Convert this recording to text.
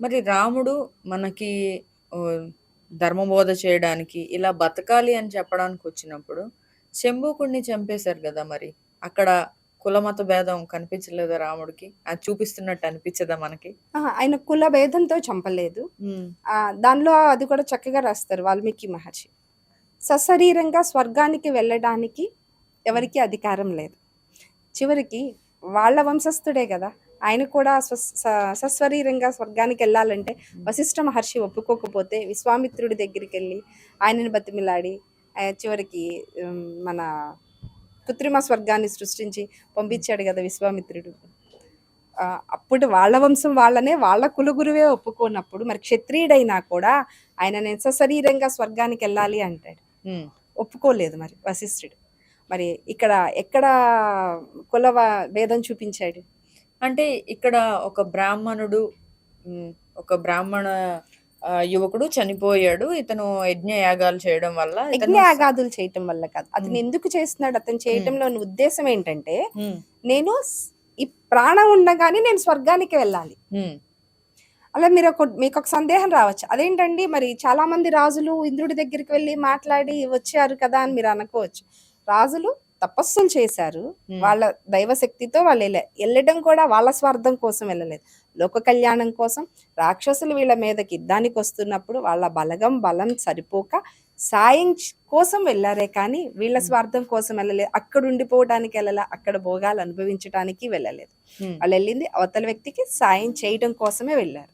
మరి రాముడు మనకి ఆహ్, ధర్మబోధ చేయడానికి, ఇలా బతకాలి అని చెప్పడానికి వచ్చినప్పుడు, శంభూకుడిని చంపేశారు గదా! మరి. అక్కడ కులమత భేదం కనిపించలేదా రాముడికి? అది చూపిస్తున్నట్టు అనిపించదా మనకి? అహా! ఆయన కుల భేదంతో చంపలేదు. హ్మ్. ఆహ్, దానిలో అది కూడా చక్కగా రాస్తారు వాల్మీకి మహర్షి. సశరీరంగా స్వర్గానికి వెళ్ళడానికి ఎవరికీ అధికారం లేదు. చివరికి వాళ్ళ వంశస్థుడే గదా! ఆయన కూడా స్వస్ స సశరీరంగా స్వర్గానికెళ్ళాలంటే వశిష్ఠ మహర్షి ఒప్పుకోకపోతే విశ్వామిత్రుడి దగ్గరికెళ్ళి ఆయనని బతిమిలాడి చివరికి మన కృత్రిమ స్వర్గాన్ని సృష్టించి పంపించాడు గదా! విశ్వామిత్రుడు. అప్పుడు వాళ్ళ వంశం వాళ్ళనే వాళ్ళ కులగురువే ఒప్పుకోనప్పుడు మరి క్షత్రియుడైనా కూడా ఆయన నేను సశరీరంగా స్వర్గానికెళ్ళాలి అంటాడు. హ్మ్. ఒప్పుకోలేదు మరి వశిష్ఠుడు. మరి ఇక్కడ ఎక్కడ కుల భేదం చూపించాడు? అంటే ఇక్కడ ఒక బ్రాహ్మణుడు హ్మ్. ఒక బ్రాహ్మణ ఆహ్, యువకుడు చనిపోయాడు. ఇతను యజ్ఞయాగాలు చేయడం వల్ల ఇతను యజ్ఞయాగాదులు చేయటం వల్ల కాదు. అతను హ్మ్. ఎందుకు చేస్తున్నాడు? అతను చేయటంలోని ఉద్దేశ్యం ఏంటంటే హ్మ్. నేను స్ ఈ ప్రాణం ఉండగానే నేను స్వర్గానికి వెళ్ళాలి. హ్మ్. అలా మీరొక మీకొక సందేహం రావచ్చు. అదేంటండి మరి చాలామంది రాజులు ఇంద్రుడి దగ్గరికి వెళ్ళి మాట్లాడి వచ్చారు కదా! అని మీరు అనుకోవచ్చు. రాజులు తపస్సులు చేశారు. వాళ్ళ దైవశక్తితో వాళ్ళు. ఎళ్ళడం కూడా వాళ్ళ స్వార్థం కోసం వెళ్ళలేదు. లోక కళ్యాణం కోసం రాక్షసులు వీళ్ళ మీదకి యుద్ధానికి వస్తున్నప్పుడు వాళ్ళ బలగం, బలం సరిపోక సాయం కోసం వెళ్ళారే కానీ వీళ్ళ. స్వార్థం కోసం వెళ్ళలేదు. అక్కడ ఉండిపోవడానికి వెళ్ళలా. అక్కడ భోగాలు అనుభవించటానికి వెళ్ళలేదు. హ్మ్. వాళ్ళెళ్ళింది అవతల వ్యక్తికి సాయం చేయడం కోసమే వెళ్ళారు.